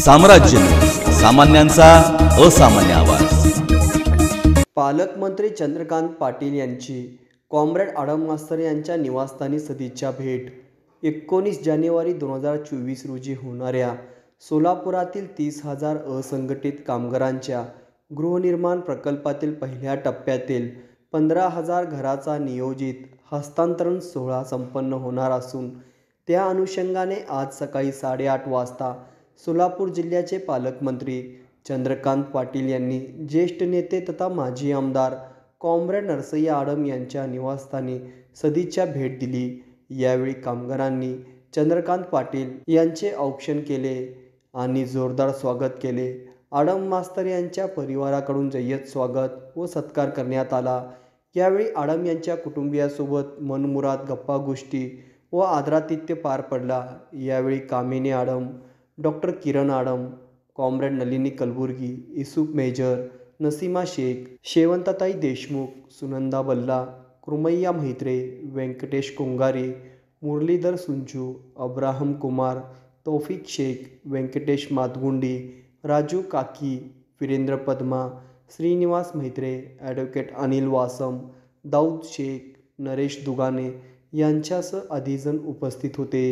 साम्राज्य. सामान्यांचा असामान्य आवाज. पालकमंत्री चंद्रकांत पाटील यांची कॉम्रेड आडम मास्तर यांच्या निवासस्थानी सदिच्छा भेट. एकोणीस जानेवारी दोन हजार चोवीस रोजी होणाऱ्या सोलापुरातील तीस हजार असंघटित कामगारांच्या गृहनिर्माण प्रकल्पातील पहिल्या टप्प्यातील पंधरा हजार घराचा नियोजित हस्तांतरण सोहळा संपन्न होणार असून त्या अनुषंगाने आज सकाळी साडेआठ वाजता सोलापूर जिल्ह्याचे पालकमंत्री चंद्रकांत पाटील यांनी ज्येष्ठ नेते तथा माजी आमदार कॉम्रेड नरसय्या आडम यांच्या निवासस्थानी सदिच्छा भेट दिली. यावेळी कामगारांनी चंद्रकांत पाटील यांचे औक्षण केले आणि जोरदार स्वागत केले. आडम मास्तर यांच्या परिवाराकडून जय्यत स्वागत व सत्कार करण्यात आला. यावेळी आडम यांच्या कुटुंबियासोबत मनमुराद गप्पा गोष्टी व आदरातिथ्य पार पडला. यावेळी Kamini Adam doctor Kiran Adam comrade Nalini Kalburgi Isuf major Naseema Shaikh Shevantatai Deshmukh Sunanda Balla Krumayya Mhatre Venkatesh Kongare Muralidhar Sunchu Abraham Kumar Taufiq Shaikh Venkatesh Matgundi Raju Kaki Virendra Padma Srinivas Mhatre advocate Anil Vasam Daud Shaikh Naresh Dugane यांच्यासह अधिजन उपस्थित होते.